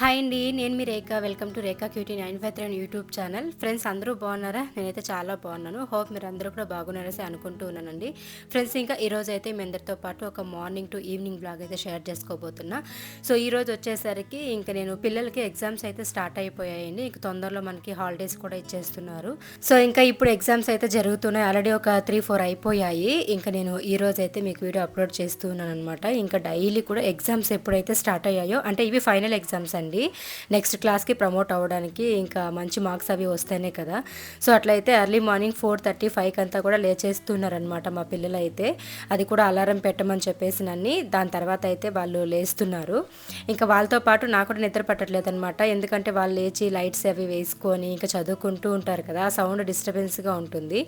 Hi అండి నేను మీ Rekha. Welcome to Rekha cutie nine five three YouTube channel. Friends అందరూ బాగున్నారా? నేనైతే చాలా బాగున్నాను. హోప్ మీరు అందరూ కూడా బాగున్నారని అనుకుంటూ ఉన్నానండి. ఫ్రెండ్స్ ఇంకా ఈరోజు అయితే మీ అందరితో పాటు ఒక మార్నింగ్ టు ఈవినింగ్ బ్లాగ్ అయితే షేర్ చేసుకోబోతున్నా. సో ఈ రోజు వచ్చేసరికి ఇంకా నేను పిల్లలకి ఎగ్జామ్స్ అయితే స్టార్ట్ అయిపోయాయండి. ఇంక తొందరలో మనకి హాలిడేస్ కూడా ఇచ్చేస్తున్నారు. సో ఇంకా ఇప్పుడు ఎగ్జామ్స్ అయితే జరుగుతున్నాయి. ఆల్రెడీ ఒక త్రీ ఫోర్ అయిపోయాయి. ఇంకా నేను ఈ రోజు అయితే మీకు వీడియో అప్లోడ్ చేస్తున్నాను అనమాట ఇంకా డైలీ కూడా ఎగ్జామ్స్ ఎప్పుడైతే స్టార్ట్ అయ్యాయో అంటే ఇవి ఫైనల్ ఎగ్జామ్స్ అండి. నెక్స్ట్ క్లాస్కి ప్రమోట్ అవ్వడానికి ఇంకా మంచి మార్క్స్ అవి వస్తేనే కదా. సో అట్లయితే ఎర్లీ మార్నింగ్ ఫోర్ థర్టీ ఫైవ్కి అంతా కూడా లేచేస్తున్నారనమాట మా పిల్లలు అయితే అది కూడా అలారం పెట్టమని చెప్పేసి నన్ను. దాని తర్వాత అయితే వాళ్ళు లేస్తున్నారు. ఇంకా వాళ్ళతో పాటు నాకు కూడా నిద్ర పట్టట్లేదు అనమాట ఎందుకంటే వాళ్ళు లేచి లైట్స్ అవి వేసుకొని ఇంకా చదువుకుంటూ ఉంటారు కదా. ఆ సౌండ్ డిస్టర్బెన్స్గా ఉంటుంది.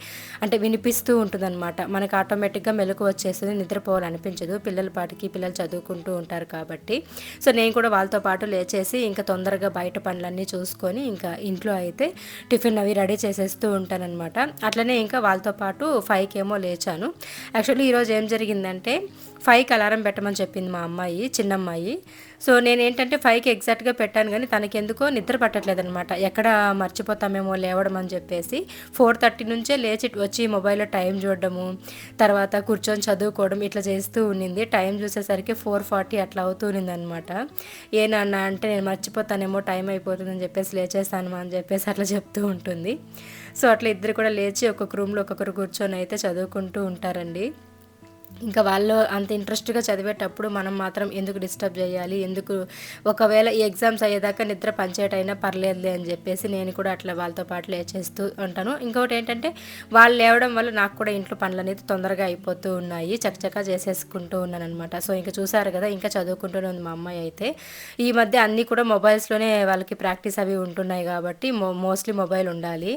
అంటే వినిపిస్తూ ఉంటుంది అనమాట మనకు ఆటోమేటిక్గా మెలకు వచ్చేస్తుంది నిద్రపోవాలనిపించదు. పిల్లల పాటికి పిల్లలు చదువుకుంటూ ఉంటారు కాబట్టి. సో నేను కూడా వాళ్ళతో పాటు లేచేసి ఇంకా తొందరగా బయట పనులన్నీ చూసుకొని ఇంకా ఇంట్లో అయితే టిఫిన్ అవి రెడీ చేసేస్తూ ఉంటానన్నమాట. అట్లనే ఇంకా వాళ్ళతో పాటు ఫైవ్కి ఏమో లేచాను. యాక్చువల్లీ ఈరోజు ఏం జరిగిందంటే ఫైవ్కి అలారం పెట్టమని చెప్పింది మా అమ్మాయి చిన్న అమ్మాయి సో నేను ఏంటంటే ఫైవ్కి ఎగ్జాక్ట్గా పెట్టాను కానీ తనకి ఎందుకో నిద్ర పట్టట్లేదు అనమాట ఎక్కడ మర్చిపోతామేమో లేవడం అని చెప్పేసి ఫోర్ థర్టీ నుంచే లేచి వచ్చి మొబైల్లో టైం చూడడము తర్వాత కూర్చొని చదువుకోవడం ఇట్లా చేస్తూ ఉన్నింది టైం చూసేసరికి ఫోర్ ఫార్టీ అట్లా అవుతూ ఉన్నింది అనమాట ఏనన్నా అంటే నేను మర్చిపోతానేమో టైం అయిపోతుందని చెప్పేసి లేచేస్తాను అని చెప్పేసి అట్లా చెప్తూ ఉంటుంది. సో అట్లా ఇద్దరు కూడా లేచి ఒక్కొక్క రూమ్లో ఒక్కొక్కరు కూర్చొని అయితే చదువుకుంటూ ఉంటారండి. ఇంకా వాళ్ళు అంత ఇంట్రెస్ట్గా చదివేటప్పుడు మనం మాత్రం ఎందుకు డిస్టర్బ్ చేయాలి? ఎందుకు ఒకవేళ ఈ ఎగ్జామ్స్ అయ్యేదాకా నిద్ర పంచేటైనా పర్లేదులే అని చెప్పేసి నేను కూడా అట్లా వాళ్ళతో పాటు లేచేస్తూ ఉంటాను. ఇంకొకటి ఏంటంటే వాళ్ళు లేవడం వల్ల నాకు కూడా ఇంట్లో పనులు అనేది తొందరగా అయిపోతూ ఉన్నాయి. చకచకా చేసేసుకుంటూ ఉన్నాను అనమాట సో ఇంకా చూసారు కదా ఇంకా చదువుకుంటూనే ఉంది మా అమ్మాయి అయితే. ఈ మధ్య అన్నీ కూడా మొబైల్స్లోనే వాళ్ళకి ప్రాక్టీస్ అవి ఉంటున్నాయి కాబట్టి మో మోస్ట్లీ మొబైల్ ఉండాలి.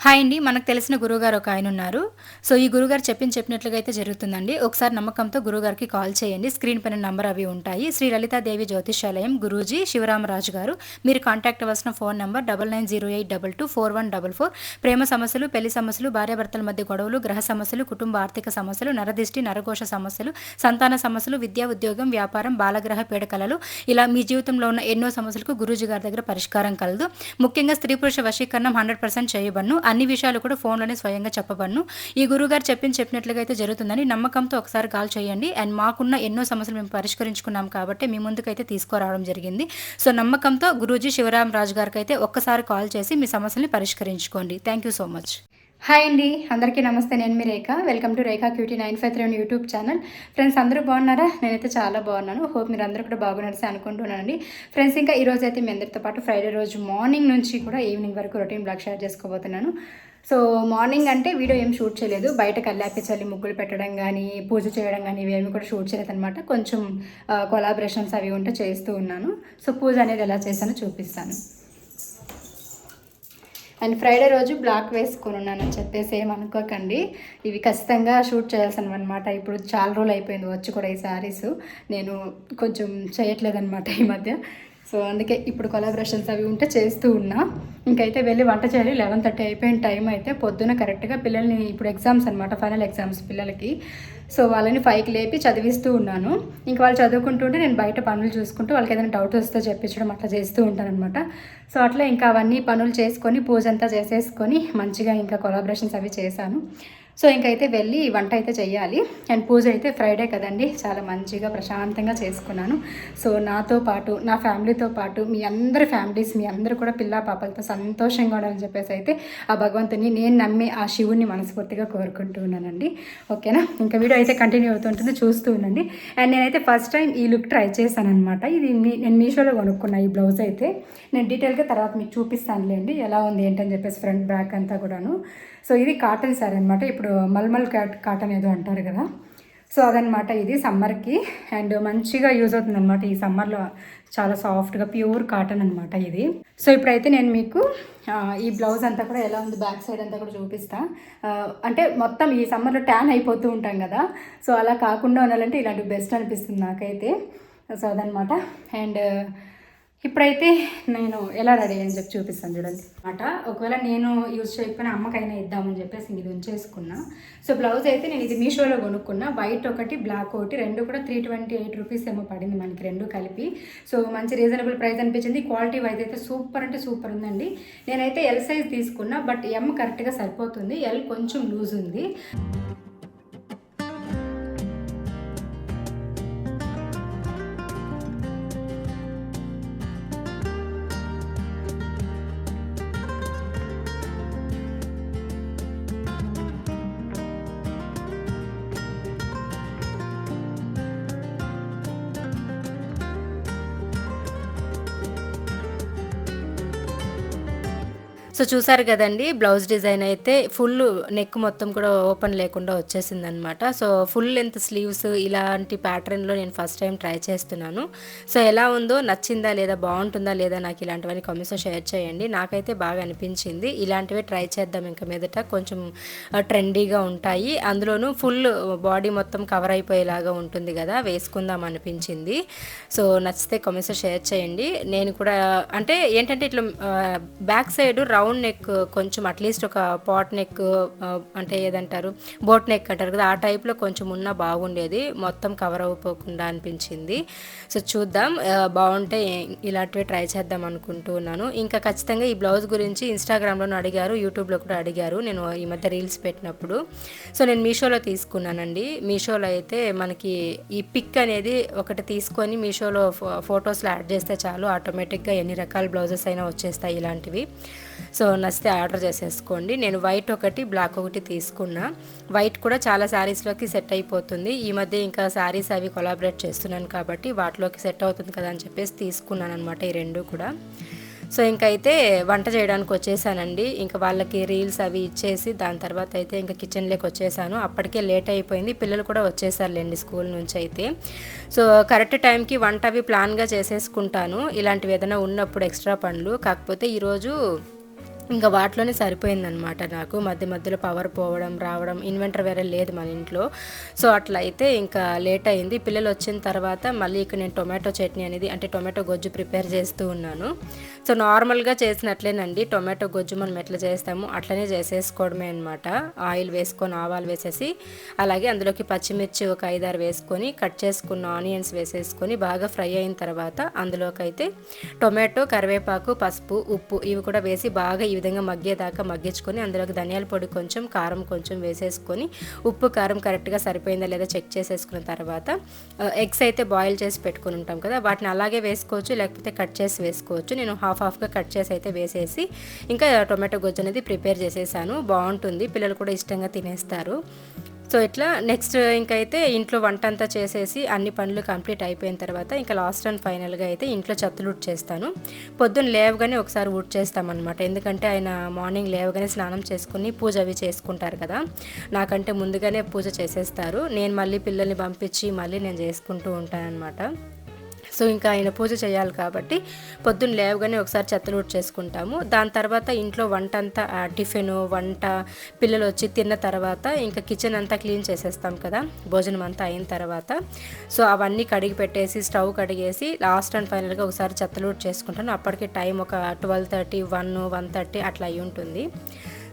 హాయ్ అండి మనకు తెలిసిన గురువుగారు ఒక ఆయన ఉన్నారు. సో ఈ గురుగారు చెప్పిన చెప్పినట్లుగా అయితే జరుగుతుందండి. ఒకసారి నమ్మకంతో గురుగారికి కాల్ చేయండి. స్క్రీన్ పైన నంబర్ అవి ఉంటాయి. శ్రీ లలితాదేవి జ్యోతిషాలయం గురూజీ శివరామరాజు గారు. మీరు కాంటాక్ట్ అవ్వాల్సిన phone number double nine zero eight double two four one double four. ప్రేమ సమస్యలు పెళ్ళి సమస్యలు భార్యాభర్తల మధ్య గొడవలు గ్రహ సమస్యలు కుటుంబ ఆర్థిక సమస్యలు నరదిష్టి నరఘోష సమస్యలు సంతాన సమస్యలు విద్యా ఉద్యోగం వ్యాపారం బాలగ్రహ పీడకలలు. ఇలా మీ జీవితంలో ఉన్న ఎన్నో సమస్యలకు గురూజీ గారి దగ్గర పరిష్కారం కలదు. ముఖ్యంగా స్త్రీ పురుష వశీకరణం హండ్రెడ్ పర్సెంట్ చేయబడును. అన్ని విషయాలు కూడా ఫోన్లోనే స్వయంగా చెప్పబడను. ఈ గురుగారు చెప్పింది చెప్పినట్లుగా అయితే జరుగుతుందని నమ్మకంతో ఒకసారి కాల్ చేయండి. అండ్ మాకున్న ఎన్నో సమస్యలు మేము పరిష్కరించుకున్నాం కాబట్టి మీ ముందుకైతే తీసుకురావడం జరిగింది. సో నమ్మకంతో గురూజీ శివరాం రాజు గారికి అయితే ఒక్కసారి కాల్ చేసి మీ సమస్యల్ని పరిష్కరించుకోండి. Thank you so much hi అండి అందరికీ నమస్తే. నేను మీ Rekha. Welcome to Rekha cutie nine five three YouTube channel friends అందరూ బాగున్నారా? నేనైతే చాలా బాగున్నాను. హోప్ మీరు అందరూ కూడా బాగున్నారని అనుకుంటున్నానండి. ఫ్రెండ్స్ ఇంకా ఈరోజు అయితే మీ అందరితో పాటు ఫ్రైడే రోజు మార్నింగ్ నుంచి కూడా ఈవినింగ్ వరకు రొటీన్ బ్లాగ్ షేర్ చేసుకోబోతున్నాను. సో మార్నింగ్ అంటే వీడియో ఏం షూట్ చేయలేదు. బయట కల్లాపి చల్లి ముగ్గులు పెట్టడం కానీ పూజ చేయడం కానీ ఇవేమి కూడా షూట్ చేయలేదు అనమాట కొంచెం కొలాబరేషన్స్ అవి ఉంటే చేస్తూ ఉన్నాను. సో పూజ అనేది ఎలా చేశానో చూపిస్తాను. అండ్ ఫ్రైడే రోజు బ్లాక్ వేసుకొని ఉన్నానని చెప్పేసి ఏమనుకోకండి ఇవి ఖచ్చితంగా షూట్ చేయాల్సిన అనమాట ఇప్పుడు చాలా రోజులు అయిపోయింది వచ్చి కూడా ఈ శారీస్ నేను కొంచెం చేయట్లేదన్నమాట ఈ మధ్య. సో అందుకే ఇప్పుడు కొలాబరేషన్స్ అవి ఉంటే చేస్తూ ఉన్నా. ఇంకైతే వెళ్ళి వంట చేయాలి. లెవెన్ థర్టీ అయిపోయిన టైం అయితే పొద్దున కరెక్ట్గా పిల్లల్ని ఇప్పుడు ఎగ్జామ్స్ అనమాట ఫైనల్ ఎగ్జామ్స్ పిల్లలకి. సో వాళ్ళని ఫైవ్కి లేపి చదివిస్తూ ఉన్నాను. ఇంకా వాళ్ళు చదువుకుంటుంటే నేను బయట పనులు చూసుకుంటూ వాళ్ళకి ఏదైనా డౌట్ వస్తే చెప్పించడం అట్లా చేస్తూ ఉంటాను అనమాట సో అట్లా ఇంకా అవన్నీ పనులు చేసుకొని పూజ అంతా చేసేసుకొని మంచిగా ఇంకా కొలాబరేషన్స్ అవి చేశాను. సో ఇంకైతే వెళ్ళి వంట అయితే చేయాలి అండ్ పూజ అయితే ఫ్రైడే కదండి. చాలా మంచిగా ప్రశాంతంగా చేసుకున్నాను. సో నాతో పాటు నా ఫ్యామిలీతో పాటు మీ అందరి ఫ్యామిలీస్ మీ అందరూ కూడా పిల్ల పాపలతో సంతోషంగా ఉండాలని చెప్పేసి అయితే ఆ భగవంతుని నేను నమ్మి ఆ శివుణ్ణి మనస్ఫూర్తిగా కోరుకుంటూ ఉన్నానండి. ఓకేనా? ఇంకా వీడియో అయితే కంటిన్యూ అవుతుంటుంది చూస్తూ ఉండండి. అండ్ నేనైతే ఫస్ట్ టైం ఈ లుక్ ట్రై చేశాను అనమాట ఇది మీ- నేను మీషోలో కొనుక్కున్నా ఈ బ్లౌజ్ అయితే. నేను డీటెయిల్గా తర్వాత మీకు చూపిస్తానులేండి. ఎలా ఉంది ఏంటని చెప్పేసి ఫ్రంట్ బ్యాక్ అంతా కూడాను. సో ఇది కాటన్ సారీ అనమాట ఇప్పుడు ఇప్పుడు మల్మల్ కాట్ కాటన్ ఏదో అంటారు కదా. సో అదనమాట ఇది సమ్మర్కి. అండ్ మంచిగా యూజ్ అవుతుంది అనమాట ఈ సమ్మర్లో. చాలా సాఫ్ట్గా ప్యూర్ కాటన్ అనమాట ఇది. సో ఇప్పుడైతే నేను మీకు ఈ బ్లౌజ్ అంతా కూడా ఎలా ఉంది బ్యాక్ సైడ్ అంతా కూడా చూపిస్తా. అంటే మొత్తం ఈ సమ్మర్లో ట్యాన్ అయిపోతూ ఉంటాం కదా. సో అలా కాకుండా ఉండాలంటే ఇలాంటి బెస్ట్ అనిపిస్తుంది నాకైతే. సో అదనమాట అండ్ ఇప్పుడైతే నేను ఎలా రెడీ అని చెప్పి చూపిస్తాను చూడండి. అనమాట ఒకవేళ నేను యూజ్ చేయకపోయినా అమ్మకైనా ఇద్దామని చెప్పేసి ఇది ఉంచేసుకున్నా. సో బ్లౌజ్ అయితే నేను ఇది మీషోలో కొనుక్కున్నా. వైట్ ఒకటి బ్లాక్ ఒకటి రెండు కూడా త్రీ ట్వంటీ ఎయిట్ రూపీస్ ఏమో పడింది మనకి రెండు కలిపి. సో మంచి రీజనబుల్ ప్రైస్ అనిపించింది. క్వాలిటీ వైజ్ అయితే సూపర్ అంటే సూపర్ ఉందండి. నేనైతే ఎల్ సైజ్ తీసుకున్నా బట్ ఎమ్ కరెక్ట్గా సరిపోతుంది. ఎల్ కొంచెం లూజ్ ఉంది. సో చూసారు కదండి బ్లౌజ్ డిజైన్ అయితే ఫుల్ నెక్ మొత్తం కూడా ఓపెన్ లేకుండా వచ్చేసింది అనమాట సో ఫుల్ లెంత్ స్లీవ్స్ ఇలాంటి ప్యాటర్న్లో నేను ఫస్ట్ టైం ట్రై చేస్తున్నాను. సో ఎలా ఉందో నచ్చిందా లేదా బాగుంటుందా లేదా నాకు ఇలాంటివన్నీ కమెంట్స్లో షేర్ చేయండి. నాకైతే బాగా అనిపించింది. ఇలాంటివే ట్రై చేద్దాం ఇంకా మీదట. కొంచెం ట్రెండీగా ఉంటాయి. అందులోనూ ఫుల్ బాడీ మొత్తం కవర్ అయిపోయేలాగా ఉంటుంది కదా వేసుకుందాం అనిపించింది. సో నచ్చితే కామెంట్స్లో షేర్ చేయండి. నేను కూడా అంటే ఏంటంటే ఇట్లా బ్యాక్ సైడ్ రౌండ్ నెక్ కొంచెం అట్లీస్ట్ ఒక పాట్ నెక్ అంటే ఏదంటారు బోట్ నెక్ అంటారు కదా ఆ టైప్లో కొంచెం ఉన్నా బాగుండేది. మొత్తం కవర్ అయిపోకుండా అనిపించింది. సో చూద్దాం. బాగుంటే ఇలాంటివి ట్రై చేద్దాం అనుకుంటున్నాను ఇంకా ఖచ్చితంగా ఈ బ్లౌజ్ గురించి ఇన్స్టాగ్రామ్లోనూ అడిగారు యూట్యూబ్లో కూడా అడిగారు. నేను ఈ మధ్య రీల్స్ పెట్టినప్పుడు. సో నేను మీషోలో తీసుకున్నానండి. మీషోలో అయితే మనకి ఈ పిక్ అనేది ఒకటి తీసుకొని మీషోలో ఫో- ఫొటోస్లో యాడ్ చేస్తే చాలు. ఆటోమేటిక్గా ఎన్ని రకాల బ్లౌజెస్ అయినా వచ్చేస్తాయి ఇలాంటివి. సో నచ్చితే ఆర్డర్ చేసేసుకోండి. నేను వైట్ ఒకటి బ్లాక్ ఒకటి తీసుకున్నా. వైట్ కూడా చాలా శారీస్లోకి సెట్ అయిపోతుంది. ఈ మధ్య ఇంకా శారీస్ అవి కొలాబరేట్ చేస్తున్నాను కాబట్టి వాటిలోకి సెట్ అవుతుంది కదా అని చెప్పేసి తీసుకున్నాను అనమాట ఈ రెండు కూడా. సో ఇంకైతే వంట చేయడానికి వచ్చేసానండి. ఇంకా వాళ్ళకి రీల్స్ అవి ఇచ్చేసి దాని తర్వాత అయితే ఇంకా కిచెన్లోకి వచ్చేసాను. అప్పటికే లేట్ అయిపోయింది. పిల్లలు కూడా వచ్చేసారులేండి స్కూల్ నుంచి అయితే. సో కరెక్ట్ టైంకి వంట అవి ప్లాన్గా చేసేసుకుంటాను. ఇలాంటివి ఏదైనా ఉన్నప్పుడు ఎక్స్ట్రా పనులు. కాకపోతే ఈరోజు ఇంకా వాటిలోనే సరిపోయిందనమాట నాకు. మధ్య మధ్యలో పవర్ పోవడం రావడం ఇన్వెంటర్ వేరే లేదు మన ఇంట్లో. సో అట్లా అయితే ఇంకా లేట్ అయింది. పిల్లలు వచ్చిన తర్వాత మళ్ళీ ఇక్కడ నేను టొమాటో చట్నీ అనేది అంటే టొమాటో గొజ్జు ప్రిపేర్ చేస్తూ ఉన్నాను. సో నార్మల్గా చేసినట్లేనండి. టొమాటో గొజ్జు మనం ఎట్లా చేస్తాము అట్లనే చేసేసుకోవడమే అనమాట ఆయిల్ వేసుకొని ఆవాలు వేసేసి అలాగే అందులోకి పచ్చిమిర్చి ఒక ఐదారు వేసుకొని కట్ చేసుకున్న ఆనియన్స్ వేసేసుకొని బాగా ఫ్రై అయిన తర్వాత అందులోకి అయితే టొమాటో కరివేపాకు పసుపు ఉప్పు ఇవి కూడా వేసి బాగా ఈ విధంగా మగ్గేదాకా మగ్గించుకొని అందులోకి ధనియాల పొడి కొంచెం కారం కొంచెం వేసేసుకొని ఉప్పు కారం కరెక్ట్గా సరిపోయిందా లేదా చెక్ చేసేసుకున్న తర్వాత ఎగ్స్ అయితే బాయిల్ చేసి పెట్టుకుని ఉంటాం కదా వాటిని అలాగే వేసుకోవచ్చు లేకపోతే కట్ చేసి వేసుకోవచ్చు. నేను హాఫ్ హాఫ్గా కట్ చేసి అయితే వేసేసి ఇంకా టొమాటో గొజ్జు అనేది ప్రిపేర్ చేసేసాను. బాగుంటుంది పిల్లలు కూడా ఇష్టంగా తినేస్తారు. సో ఇట్లా నెక్స్ట్ ఇంకైతే ఇంట్లో వంట అంతా చేసేసి అన్ని పనులు కంప్లీట్ అయిపోయిన తర్వాత ఇంకా లాస్ట్ అండ్ ఫైనల్గా అయితే ఇంట్లో చెత్తలు ఉట్ చేస్తాను. పొద్దున్న లేవగానే ఒకసారి ఉట్ చేస్తామన్నమాట. ఎందుకంటే ఆయన మార్నింగ్ లేవగానే స్నానం చేసుకుని పూజ అవి చేసుకుంటారు కదా. నాకంటే ముందుగానే పూజ చేసేస్తారు. నేను మళ్ళీ పిల్లల్ని పంపించి మళ్ళీ నేను చేసుకుంటూ ఉంటానన్నమాట. సో ఇంకా ఆయన పూజ చేయాలి కాబట్టి పొద్దున్న లేవగానే ఒకసారి చెత్తలు చేసుకుంటాము దాని తర్వాత ఇంట్లో వంట అంతా టిఫిన్ వంట పిల్లలు వచ్చి తిన్న తర్వాత ఇంకా కిచెన్ అంతా క్లీన్ చేసేస్తాం కదా భోజనం అంతా అయిన తర్వాత. సో అవన్నీ కడిగి పెట్టేసి స్టవ్ కడిగేసి లాస్ట్ అండ్ ఫైనల్గా ఒకసారి చెత్తలు చేసుకుంటాను అప్పటికి టైం ఒక twelve thirty one one thirty అట్లా అయి ఉంటుంది.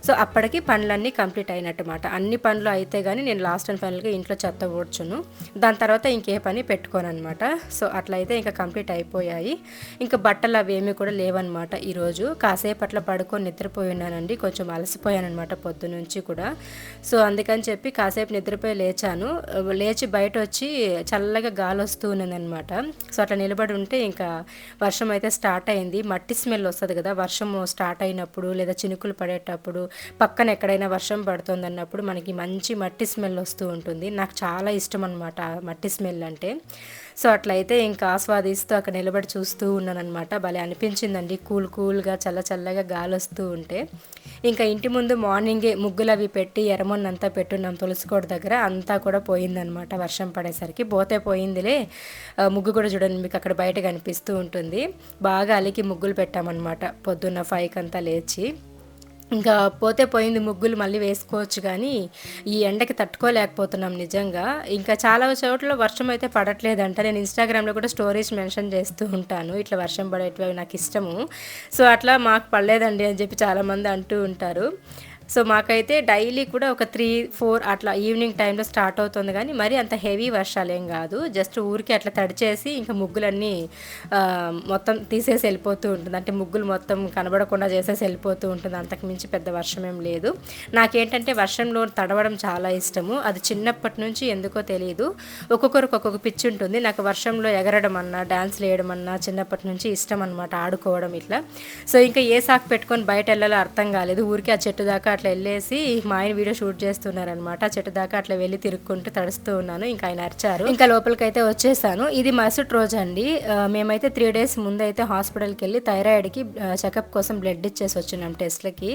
సో అప్పటికి పనులన్నీ కంప్లీట్ అయినట్టుమాట. అన్ని పనులు అయితే కానీ నేను లాస్ట్ అండ్ ఫైనల్గా ఇంట్లో చెత్త ఊడ్చును దాని తర్వాత ఇంకే పని పెట్టుకోను అనమాట సో అట్లయితే ఇంకా కంప్లీట్ అయిపోయాయి. ఇంకా బట్టలు అవి ఏమీ కూడా లేవన్నమాట ఈరోజు. కాసేపు అట్లా పడుకొని నిద్రపోయి ఉన్నానండి. కొంచెం అలసిపోయానమాట పొద్దు నుంచి కూడా. సో అందుకని చెప్పి కాసేపు నిద్రపోయి లేచాను. లేచి బయట వచ్చి చల్లగా గాలి వస్తూ ఉన్నదనమాట సో అట్లా నిలబడి ఉంటే ఇంకా వర్షం అయితే స్టార్ట్ అయింది. మట్టి స్మెల్ వస్తుంది కదా. వర్షం స్టార్ట్ అయినప్పుడు లేదా చినుకులు పడేటప్పుడు పక్కన ఎక్కడైనా వర్షం పడుతుంది అన్నప్పుడు మనకి మంచి మట్టి స్మెల్ వస్తూ ఉంటుంది. నాకు చాలా ఇష్టం అనమాట మట్టి స్మెల్ అంటే. సో అట్లయితే ఇంకా ఆస్వాదిస్తూ అక్కడ నిలబడి చూస్తూ ఉన్నానమాట భలే అనిపించిందండి. కూల్ కూల్గా చల్ల చల్లగా గాలి వస్తూ ఉంటే. ఇంకా ఇంటి ముందు మార్నింగే ముగ్గులు అవి పెట్టి ఎర్రమొన్నంతా పెట్టున్నాం తులసికోట దగ్గర. అంతా కూడా పోయిందనమాట వర్షం పడేసరికి. పోతే పోయిందిలే. ముగ్గు కూడా చూడండి మీకు అక్కడ బయట కనిపిస్తూ ఉంటుంది. బాగా అలికి ముగ్గులు పెట్టామన్నమాట. పొద్దున్న ఫైవ్కి అంతా లేచి. ఇంకా పోతే పోయింది ముగ్గులు మళ్ళీ వేసుకోవచ్చు కానీ ఈ ఎండకి తట్టుకోలేకపోతున్నాం నిజంగా. ఇంకా చాలా చోట్ల వర్షం అయితే పడట్లేదంట. నేను ఇన్స్టాగ్రామ్లో కూడా స్టోరీస్ మెన్షన్ చేస్తూ ఉంటాను. ఇట్లా వర్షం పడేటివి నాకు ఇష్టము. సో అట్లా మాకు పడలేదండి అని చెప్పి చాలామంది అంటూ ఉంటారు. సో మాకైతే డైలీ కూడా ఒక త్రీ ఫోర్ అట్లా ఈవినింగ్ టైంలో స్టార్ట్ అవుతుంది. కానీ మరి అంత హెవీ వర్షాలు ఏం కాదు. జస్ట్ ఊరికి అట్లా తడిచేసి ఇంకా ముగ్గులన్నీ మొత్తం తీసేసి వెళ్ళిపోతూ ఉంటుంది. అంటే ముగ్గులు మొత్తం కనబడకుండా చేసేసి వెళ్ళిపోతూ ఉంటుంది. అంతకు మించి పెద్ద వర్షం ఏం లేదు. నాకేంటంటే వర్షంలో తడవడం చాలా ఇష్టము. అది చిన్నప్పటి నుంచి ఎందుకో తెలియదు ఒక్కొక్కరికి ఒక్కొక్క పిచ్చి ఉంటుంది. నాకు వర్షంలో ఎగరడం అన్నా డ్యాన్స్ వేయడం అన్నా చిన్నప్పటి నుంచి ఇష్టం అనమాట ఆడుకోవడం ఇట్లా. సో ఇంకా ఏ సాకు పెట్టుకొని బయట వెళ్ళాలో అర్థం కాలేదు. ఊరికి ఆ చెట్టు దాకా అట్లా వెళ్ళేసి మా ఆయన వీడియో షూట్ చేస్తున్నారనమాట చెట్టు దాకా అట్లా వెళ్ళి తిరుక్కుంటూ తడుస్తూ ఉన్నాను. ఇంకా ఆయన అరిచారు. ఇంకా లోపలికి అయితే వచ్చేసాను. ఇది మరుసటి రోజు అండి మేమైతే త్రీ డేస్ ముందు అయితే హాస్పిటల్కి వెళ్ళి థైరాయిడ్కి చెకప్ కోసం బ్లడ్ ఇచ్చేసి వచ్చినాం టెస్ట్లకి.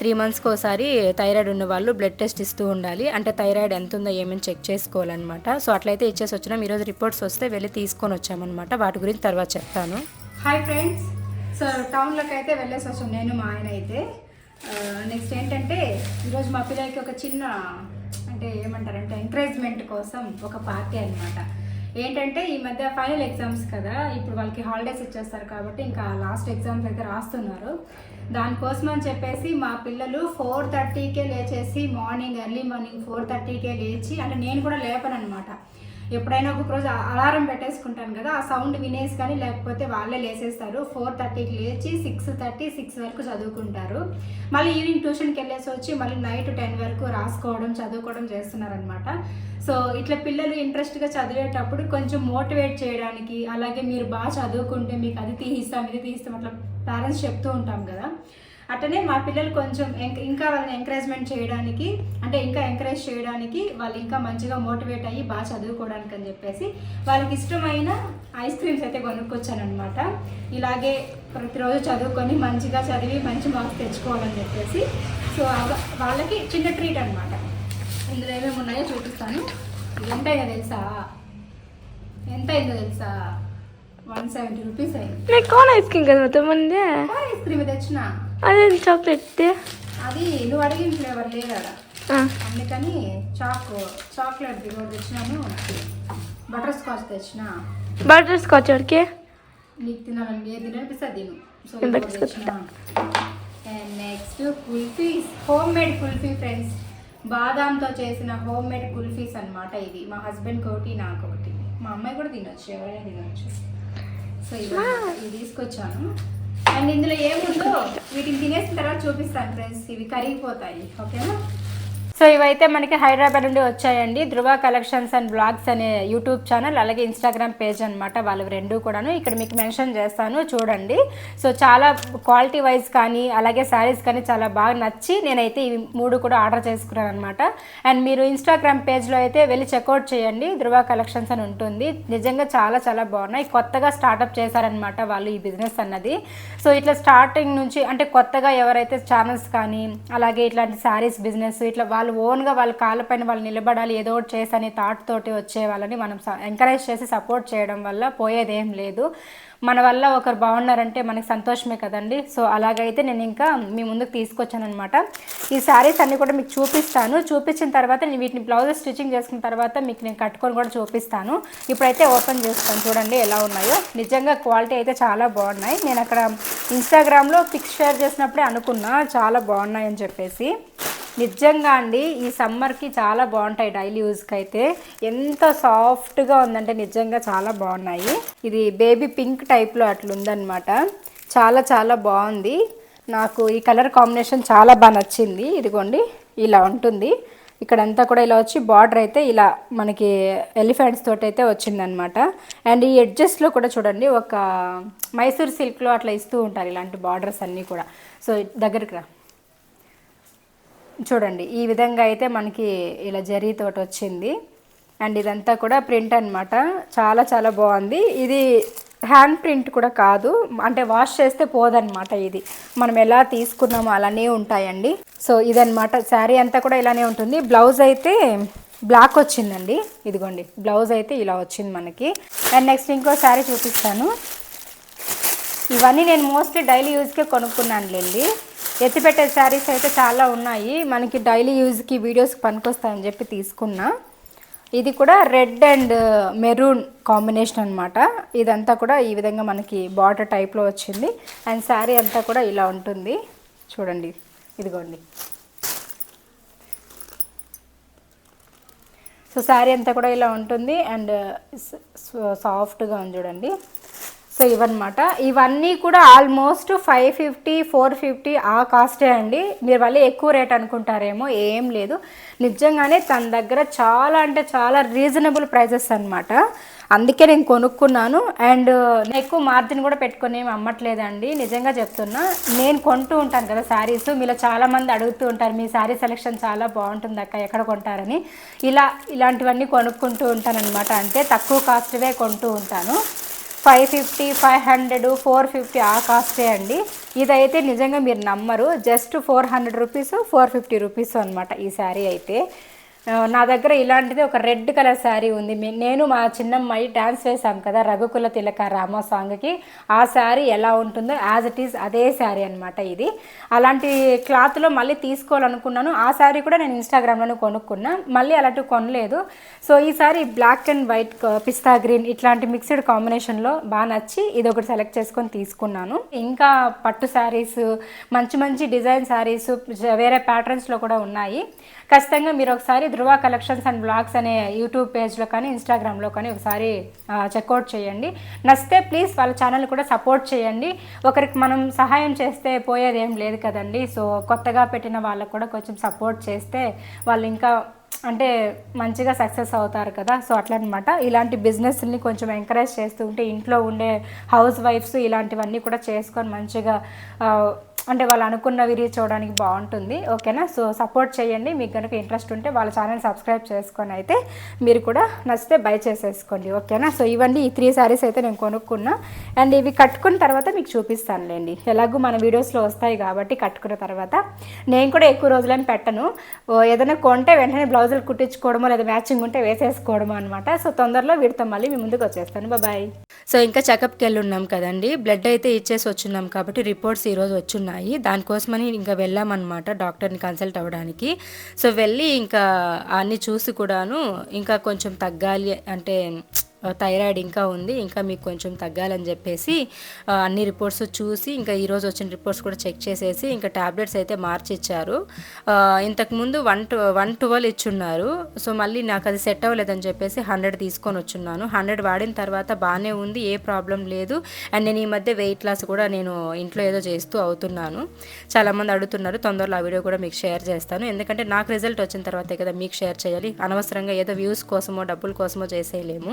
త్రీ మంత్స్కి ఒకసారి థైరాయిడ్ ఉన్న వాళ్ళు బ్లడ్ టెస్ట్ ఇస్తూ ఉండాలి. అంటే థైరాయిడ్ ఎంత ఉందో ఏమని చెక్ చేసుకోవాలన్నమాట. సో అట్లయితే ఇచ్చేసి వచ్చినాం. ఈరోజు రిపోర్ట్స్ వస్తే వెళ్ళి తీసుకొని వచ్చామన్నమాట. వాటి గురించి తర్వాత చెప్తాను. హాయ్ ఫ్రెండ్స్ సో టౌన్లోకి అయితే వెళ్ళేసి వచ్చాం. నేను మా ఆయన అయితే. నెక్స్ట్ ఏంటంటే ఈరోజు మా పిల్లలకి ఒక చిన్న అంటే ఏమంటారంటే ఎంకరేజ్మెంట్ కోసం ఒక పార్టీ అన్నమాట. ఏంటంటే ఈ మధ్య ఫైనల్ ఎగ్జామ్స్ కదా ఇప్పుడు వాళ్ళకి హాలిడేస్ ఇచ్చేస్తారు కాబట్టి ఇంకా లాస్ట్ ఎగ్జామ్స్ అయితే రాస్తున్నారు. దానికోసం అని చెప్పేసి మా పిల్లలు ఫోర్ థర్టీకే లేచేసి మార్నింగ్ ఎర్లీ మార్నింగ్ ఫోర్ థర్టీకే లేచి అంటే నేను కూడా లేపను అనమాట ఎప్పుడైనా ఒకరోజు రోజు అలారం పెట్టేసుకుంటాను కదా ఆ సౌండ్ వినేసి కానీ లేకపోతే వాళ్ళే లేసేస్తారు. ఫోర్ థర్టీకి లేచి సిక్స్ థర్టీ సిక్స్ వరకు చదువుకుంటారు. మళ్ళీ ఈవినింగ్ ట్యూషన్కి వెళ్ళేసి వచ్చి మళ్ళీ నైట్ టెన్ వరకు రాసుకోవడం చదువుకోవడం చేస్తున్నారనమాట సో ఇట్లా పిల్లలు ఇంట్రెస్ట్గా చదివేటప్పుడు కొంచెం మోటివేట్ చేయడానికి అలాగే మీరు బాగా చదువుకుంటే మీకు అది తీయిస్తాం ఇది తీయిస్తాం అట్లా పేరెంట్స్ చెప్తూ ఉంటాం కదా. అట్టనే మా పిల్లలు కొంచెం ఇంకా వాళ్ళని ఎంకరేజ్మెంట్ చేయడానికి అంటే ఇంకా ఎంకరేజ్ చేయడానికి వాళ్ళు ఇంకా మంచిగా మోటివేట్ అయ్యి బాగా చదువుకోవడానికి అని చెప్పేసి వాళ్ళకి ఇష్టమైన ఐస్ క్రీమ్స్ అయితే కొనుక్కొచ్చాను అనమాట ఇలాగే ప్రతిరోజు చదువుకొని మంచిగా చదివి మంచి మార్క్స్ తెచ్చుకోవాలని చెప్పేసి. సో వాళ్ళకి చిన్న ట్రీట్ అనమాట ఇందులో ఏమేమి ఉన్నాయో చూపిస్తాను. ఎంతైనా తెలుసా? ఎంత అయిందో తెలుసా? వన్ సెవెంటీ రూపీస్ అయింది. కోన్ ఐస్ క్రీమ్ కదా మొత్తం ఐస్ క్రీమ్ తెచ్చినా. అదే చాక్లెట్ అది నువ్వు అడిగిన ఫ్లేవర్ లేదా అందుకని చాక్ చాక్లెట్ తెచ్చినాను బటర్ స్కాచ్ తెచ్చిన. బటర్ స్కాచ్ ఎవరికి నీకు తినాలని ఏది తిననిపిస్తే తిను. Scotch next kulfis homemade kulfi friends బాదాంతో చేసిన హోమ్ మేడ్ కుల్ఫీస్ అనమాట ఇది మా హస్బెండ్కి ఒకటి నాకు ఒకటి. మా అమ్మాయి కూడా తినొచ్చు ఎవరైనా తినొచ్చు. సో ఇది తీసుకొచ్చాను. అండ్ ఇందులో ఏముందో వీటిని తినేసిన తర్వాత చూపిస్తాను ఫ్రెండ్స్ ఇవి కరిగిపోతాయి. ఓకేనా? సో ఇవైతే మనకి హైదరాబాద్ నుండి వచ్చాయండి. ధృవ కలెక్షన్స్ అండ్ బ్లాగ్స్ అనే యూట్యూబ్ ఛానల్ అలాగే ఇన్స్టాగ్రామ్ పేజ్ అనమాట వాళ్ళు రెండు కూడాను ఇక్కడ మీకు మెన్షన్ చేస్తాను చూడండి. సో చాలా క్వాలిటీ వైజ్ కానీ అలాగే శారీస్ కానీ చాలా బాగా నచ్చి నేనైతే ఇవి మూడు కూడా ఆర్డర్ చేసుకున్నాను అనమాట అండ్ మీరు ఇన్స్టాగ్రామ్ పేజ్లో అయితే వెళ్ళి చెక్అవుట్ చేయండి. ధృవ కలెక్షన్స్ అని ఉంటుంది. నిజంగా చాలా చాలా బాగున్నాయి. కొత్తగా స్టార్ట్అప్ చేశారనమాట వాళ్ళు ఈ బిజినెస్ అన్నది. సో ఇట్లా స్టార్టింగ్ నుంచి అంటే కొత్తగా ఎవరైతే ఛానల్స్ కానీ అలాగే ఇట్లాంటి శారీస్ బిజినెస్ ఇట్లా వాళ్ళు ఓన్గా వాళ్ళ కాళ్ళపైన వాళ్ళు నిలబడాలి ఏదో ఒకటి చేసని థాట్ తోటి వచ్చే వాళ్ళని మనం ఎంకరేజ్ చేసి సపోర్ట్ చేయడం వల్ల పోయేదేం లేదు. మన వల్ల ఒకరు బాగున్నారంటే మనకి సంతోషమే కదండి. సో అలాగైతే నేను ఇంకా మీ ముందుకు తీసుకొచ్చాను అనమాట ఈ శారీస్ అన్ని కూడా మీకు చూపిస్తాను. చూపించిన తర్వాత నేను వీటిని బ్లౌజెస్ స్టిచ్చింగ్ చేసుకున్న తర్వాత మీకు నేను కట్టుకొని కూడా చూపిస్తాను. ఇప్పుడైతే ఓపెన్ చేస్తాను. చూడండి ఎలా ఉన్నాయో. నిజంగా క్వాలిటీ అయితే చాలా బాగున్నాయి. నేను అక్కడ ఇన్స్టాగ్రామ్లో పిక్స్ షేర్ చేసినప్పుడే అనుకున్నా చాలా బాగున్నాయని చెప్పేసి. నిజంగా అండి ఈ సమ్మర్కి చాలా బాగుంటాయి డైలీ యూజ్కి అయితే ఎంత సాఫ్ట్గా ఉందంటే నిజంగా చాలా బాగున్నాయి. ఇది బేబీ పింక్ టైప్లో అట్లుందనమాట ఉందన్నమాట చాలా చాలా బాగుంది. నాకు ఈ కలర్ కాంబినేషన్ చాలా బాగా నచ్చింది. ఇదిగోండి ఇలా ఉంటుంది. ఇక్కడంతా కూడా ఇలా వచ్చి బార్డర్ అయితే ఇలా మనకి ఎలిఫెంట్స్ తోటి అయితే వచ్చిందనమాట అండ్ ఈ ఎడ్జస్ట్లో కూడా చూడండి ఒక మైసూర్ సిల్క్లో అట్లా ఇస్తూ ఉంటారు ఇలాంటి బార్డర్స్ అన్నీ కూడా. సో దగ్గరికి రా. చూడండి ఈ విధంగా అయితే మనకి ఇలా జరీతోటి వచ్చింది. అండ్ ఇదంతా కూడా ప్రింట్ అనమాట చాలా చాలా బాగుంది. ఇది హ్యాండ్ ప్రింట్ కూడా కాదు అంటే వాష్ చేస్తే పోదనమాట ఇది. మనం ఎలా తీసుకున్నామో అలానే ఉంటాయండి. సో ఇదనమాట శారీ అంతా కూడా ఇలానే ఉంటుంది. బ్లౌజ్ అయితే బ్లాక్ వచ్చిందండి. ఇదిగోండి బ్లౌజ్ అయితే ఇలా వచ్చింది మనకి. అండ్ నెక్స్ట్ ఇంకో శారీ చూపిస్తాను. ఇవన్నీ నేను మోస్ట్లీ డైలీ యూజ్కే కొనుక్కున్నానులేండి. ఎత్తిపెట్టే శారీస్ అయితే చాలా ఉన్నాయి. మనకి డైలీ యూజ్కి వీడియోస్కి పనికొస్తాయని చెప్పి తీసుకున్నా. ఇది కూడా రెడ్ అండ్ మెరూన్ కాంబినేషన్ అనమాట ఇదంతా కూడా ఈ విధంగా మనకి బార్డర్ టైప్లో వచ్చింది. అండ్ శారీ అంతా కూడా ఇలా ఉంటుంది. చూడండి ఇదిగోండి. సో శారీ అంతా కూడా ఇలా ఉంటుంది. అండ్ సాఫ్ట్గా ఉంది చూడండి. సో ఇవన్నమాట ఇవన్నీ కూడా almost five fifty four fifty ఆ కాస్టే అండి. మీరు మళ్ళీ ఎక్కువ రేట్ అనుకుంటారేమో ఏం లేదు. నిజంగానే తన దగ్గర చాలా అంటే చాలా రీజనబుల్ ప్రైజెస్ అనమాట అందుకే నేను కొనుక్కున్నాను. అండ్ నేను ఎక్కువ మార్జిన్ కూడా పెట్టుకొని ఏమి అమ్మట్లేదండి. నిజంగా చెప్తున్నా నేను కొంటూ ఉంటాను కదా శారీస్. మీలో చాలా మంది అడుగుతూ ఉంటారు మీ శారీ సెలెక్షన్ చాలా బాగుంటుంది అక్క ఎక్కడ కొంటారని. ఇలా ఇలాంటివన్నీ కొనుక్కుంటూ ఉంటాను అనమాట అంటే తక్కువ కాస్ట్వే కొంటూ ఉంటాను. Five fifty five hundred four fifty ఆ కాస్టే అండి. ఇదైతే నిజంగా మీరు నమ్మరు. Just four hundred rupees four fifty rupees అనమాట ఈ శారీ అయితే. నా దగ్గర ఇలాంటిది ఒక రెడ్ కలర్ శారీ ఉంది. నేను మా చిన్నమ్మాయి డ్యాన్స్ వేసాం కదా రఘుకుల తిలక రామ సాంగ్కి. ఆ శారీ ఎలా ఉంటుందో యాజ్ ఇట్ ఈస్ అదే శారీ అనమాట ఇది. అలాంటి క్లాత్లో మళ్ళీ తీసుకోవాలనుకున్నాను. ఆ శారీ కూడా నేను ఇన్స్టాగ్రామ్లోనే కొనుక్కున్నా. మళ్ళీ అలాంటివి కొనలేదు. సో ఈ sari black and white pista green ఇట్లాంటి మిక్స్డ్ కాంబినేషన్లో బాగా నచ్చి ఇది ఒకటి సెలెక్ట్ చేసుకొని తీసుకున్నాను. ఇంకా పట్టు శారీస్ మంచి మంచి డిజైన్ శారీస్ వేరే ప్యాటర్న్స్లో కూడా ఉన్నాయి. ఖచ్చితంగా మీరు ఒకసారి ధృవ కలెక్షన్స్ అండ్ బ్లాగ్స్ అనే యూట్యూబ్ పేజ్లో కానీ ఇన్స్టాగ్రామ్లో కానీ ఒకసారి చెక్అవుట్ చేయండి. నచ్చితే ప్లీజ్ వాళ్ళ ఛానల్ కూడా సపోర్ట్ చేయండి. ఒకరికి మనం సహాయం చేస్తే పోయేది ఏం లేదు కదండి. సో కొత్తగా పెట్టిన వాళ్ళకు కూడా కొంచెం సపోర్ట్ చేస్తే వాళ్ళు ఇంకా అంటే మంచిగా సక్సెస్ అవుతారు కదా. సో అట్లనమాట. ఇలాంటి బిజినెస్ని కొంచెం ఎంకరేజ్ చేస్తూ ఉంటే ఇంట్లో ఉండే హౌస్ వైఫ్స్ ఇలాంటివన్నీ కూడా చేసుకొని మంచిగా అంటే వాళ్ళు అనుకున్నవి రీచ్ అవ్వడానికి బాగుంటుంది ఓకేనా? సో సపోర్ట్ చేయండి. మీకు కనుక ఇంట్రెస్ట్ ఉంటే వాళ్ళ ఛానల్ సబ్స్క్రైబ్ చేసుకొని అయితే మీరు కూడా నచ్చితే బై చేసేసుకోండి ఓకేనా? సో ఇవన్నీ ఈ త్రీ శారీస్ అయితే నేను కొనుక్కున్నా. అండ్ ఇవి కట్టుకున్న తర్వాత మీకు చూపిస్తానులేండి. ఎలాగో మన వీడియోస్లో వస్తాయి కాబట్టి కట్టుకున్న తర్వాత. నేను కూడా ఎక్కువ రోజులని పెట్టను. ఏదైనా కొంటే వెంటనే బ్లౌజులు కుట్టించుకోవడమో లేదా మ్యాచింగ్ ఉంటే వేసేసుకోవడమో అనమాట సో తొందరలో వీటితో మళ్ళీ మీ ముందుకు వచ్చేస్తాను. బాయ్ సో ఇంకా చెకప్కి వెళ్ళి ఉన్నాం కదండి. బ్లడ్ అయితే ఇచ్చేసి వచ్చున్నాం కాబట్టి రిపోర్ట్స్ ఈరోజు ఉన్నాయి. దానికోసమని ఇంకా వెళ్ళామన్నమాట డాక్టర్ని కన్సల్ట్ అవ్వడానికి. సో వెళ్ళి ఇంకా అన్నీ చూసి కూడాను ఇంకా కొంచెం తగ్గాలి అంటే థైరాయిడ్ ఇంకా ఉంది ఇంకా మీకు కొంచెం తగ్గాలని చెప్పేసి అన్ని రిపోర్ట్స్ చూసి ఇంకా ఈరోజు వచ్చిన రిపోర్ట్స్ కూడా చెక్ చేసేసి ఇంకా టాబ్లెట్స్ అయితే మార్చి ఇచ్చారు ఇంతకుముందు వన్ టు వన్ ట్వెల్వ్ ఇచ్చున్నారు. సో మళ్ళీ నాకు అది సెట్ అవ్వలేదని చెప్పేసి హండ్రెడ్ తీసుకొని వచ్చున్నాను. హండ్రెడ్ వాడిన తర్వాత బాగానే ఉంది ఏ ప్రాబ్లం లేదు. అండ్ నేను ఈ మధ్య వెయిట్ లాస్ కూడా నేను ఇంట్లో ఏదో చేస్తూ అవుతున్నాను. చాలామంది అడుగుతున్నారు తొందరలో ఆ వీడియో కూడా మీకు షేర్ చేస్తాను. ఎందుకంటే నాకు రిజల్ట్ వచ్చిన తర్వాతే కదా మీకు షేర్ చేయాలి. అనవసరంగా ఏదో వ్యూస్ కోసమో డబ్బుల కోసమో చేసేయలేము.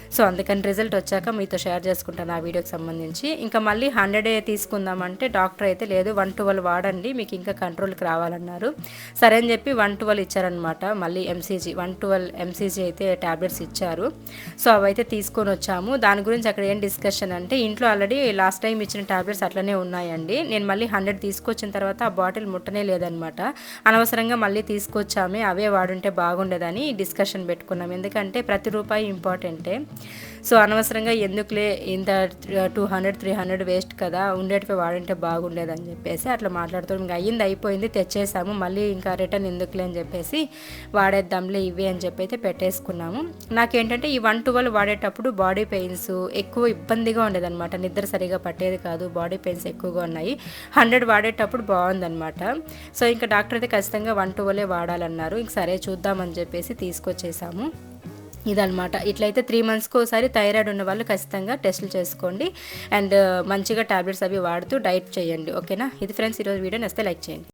సో అందుకని రిజల్ట్ వచ్చాక మీతో షేర్ చేసుకుంటాను ఆ వీడియోకి సంబంధించి. ఇంకా మళ్ళీ హండ్రెడ్ తీసుకుందామంటే డాక్టర్ అయితే లేదు వన్ ట్వెల్వ్ వాడండి మీకు ఇంకా కంట్రోల్కి రావాలన్నారు. సరే అని చెప్పి వన్ ట్వెల్వ్ ఇచ్చారనమాట మళ్ళీ ఎంసీజీ వన్ ట్వెల్వ్ ఎంసీజీ అయితే ట్యాబ్లెట్స్ ఇచ్చారు. సో అవైతే తీసుకొని వచ్చాము. దాని గురించి అక్కడ ఏం డిస్కషన్ అంటే ఇంట్లో ఆల్రెడీ లాస్ట్ టైం ఇచ్చిన ట్యాబ్లెట్స్ అట్లనే ఉన్నాయండి. నేను మళ్ళీ హండ్రెడ్ తీసుకొచ్చిన తర్వాత ఆ బాటిల్ ముట్టనే లేదనమాట అనవసరంగా మళ్ళీ తీసుకొచ్చామే అవే వాడుంటే బాగుండేదని డిస్కషన్ పెట్టుకున్నాం. ఎందుకంటే ప్రతి రూపాయి ఇంపార్టెంటే సో అనవసరంగా ఎందుకులే ఇంత two hundred three hundred waste కదా ఉండేటివి వాడుంటే బాగుండేదని చెప్పేసి అట్లా మాట్లాడుతూ ఇంకా అయ్యింది అయిపోయింది తెచ్చేసాము మళ్ళీ ఇంకా రిటర్న్ ఎందుకులే అని చెప్పేసి వాడేద్దాంలే ఇవి అని చెప్పి అయితే పెట్టేసుకున్నాము. నాకేంటంటే ఈ వన్ టువల్ వాడేటప్పుడు బాడీ పెయిన్స్ ఎక్కువ ఇబ్బందిగా ఉండేదన్నమాట. నిద్ర సరిగా పట్టేది కాదు బాడీ పెయిన్స్ ఎక్కువగా ఉన్నాయి. హండ్రెడ్ వాడేటప్పుడు బాగుందన్నమాట. సో ఇంకా డాక్టర్ అయితే ఖచ్చితంగా వన్ టువలే వాడాలన్నారు. ఇంక సరే చూద్దామని చెప్పేసి తీసుకొచ్చేసాము. ఇదనమాట ఇట్లయితే త్రీ మంత్స్కి ఒకసారి థైరాయిడ్ ఉన్న వాళ్ళు ఖచ్చితంగా టెస్టులు చేసుకోండి. అండ్ మంచిగా టాబ్లెట్స్ అవి వాడుతూ డైట్ చేయండి. ఓకేనా? ఇది ఫ్రెండ్స్ ఈరోజు వీడియో. నచ్చితే లైక్ చేయండి.